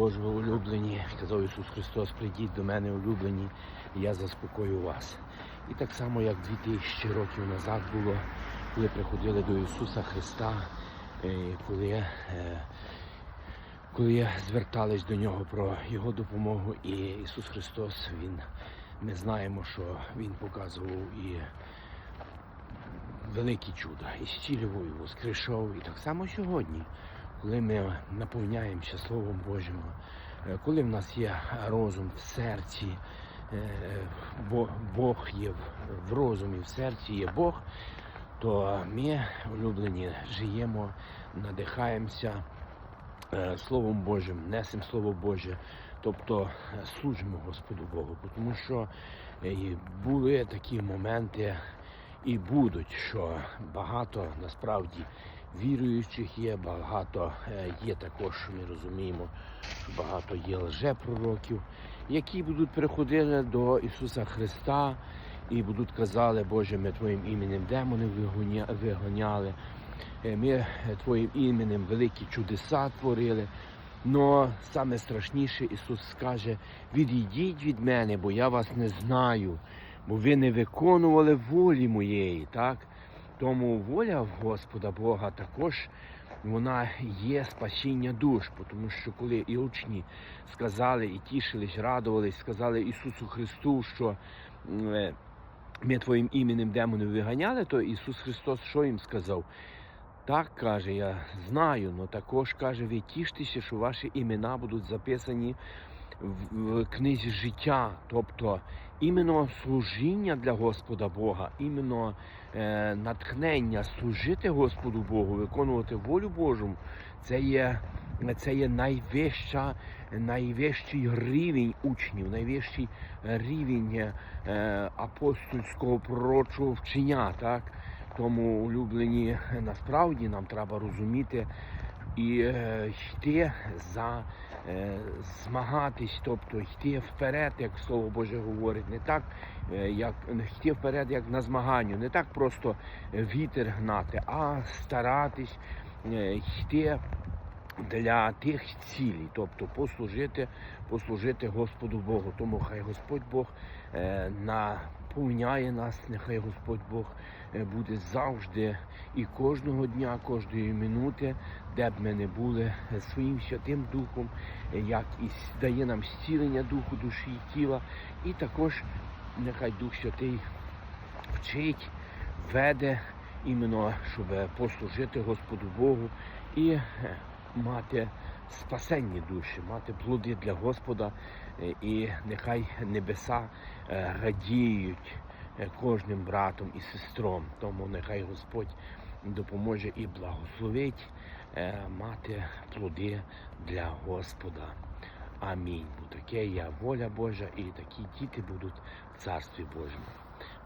Божого улюблені. Казав Ісус Христос, прийдіть до мене улюблені, і я заспокою вас. І так само, як 2000 років назад було, коли приходили до Ісуса Христа, е, коли, е, коли звертались до Нього про Його допомогу, і Ісус Христос, Він, ми знаємо, що Він показував і великі чуда, і зцілював, і воскрешав. І так само сьогодні, коли ми наповняємося Словом Божим, е, коли в нас є розум в серці, е, бо Бог є в- розумі, в серці є Бог, то ми, улюблені, живемо, надихаємося е, Словом Божим, несемо Слово Боже, тобто служимо Господу Богу, тому що були такі моменти і будуть, що багато насправді віруючих є, багато е, є також, ми розуміємо, що багато є лжепророків, які будуть приходити до Ісуса Христа і будуть казали, Боже, ми Твоїм іменем демонів вигоня- виганяли, е, ми е, Твоїм іменем великі чудеса творили. Но саме страшніше Ісус скаже: відійдіть від мене, бо я вас не знаю, бо ви не виконували волі моєї, так? Тому воля Господа Бога також вона є спасіння душ, тому що коли і учні сказали і тішились, радувались, сказали Ісусу Христу, що е, ми Твоїм іменем демонів виганяли, то Ісус Христос що їм сказав? Так каже, я знаю, але також каже, ви тіштеся, що ваші імена будуть записані в, книзі життя. Тобто іменно служіння для Господа Бога, іменно е, натхнення служити Господу Богу, виконувати волю Божу, це є, це є найвища, найвищий рівень учнів, найвищий рівень е, апостольського пророчого вчення. Так? Тому улюблені насправді нам треба розуміти і е, йти за е, змагатись, тобто йти вперед, як слово Боже говорить, не так, е, як йти вперед, як на змаганню, не так просто вітер гнати, а старатись йти для тих цілей, тобто послужити, послужити Господу Богу. Тому хай Господь Бог наповняє нас, нехай Господь Бог буде завжди і кожного дня, кожної минути, де б ми не були своїм святим Духом, як і дає нам зцілення духу, душі і тіла. І також нехай Дух Святий вчить, веде іменно, щоб послужити Господу Богу і е, мати спасенні душі, мати плоди для Господа, е, і нехай небеса е, радіють кожним братом і сестром. Тому нехай Господь допоможе і благословить е, мати плоди для Господа. Амінь. Бо таке є воля Божа, і такі діти будуть в Царстві Божому.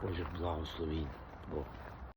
Божих благословінь Бог.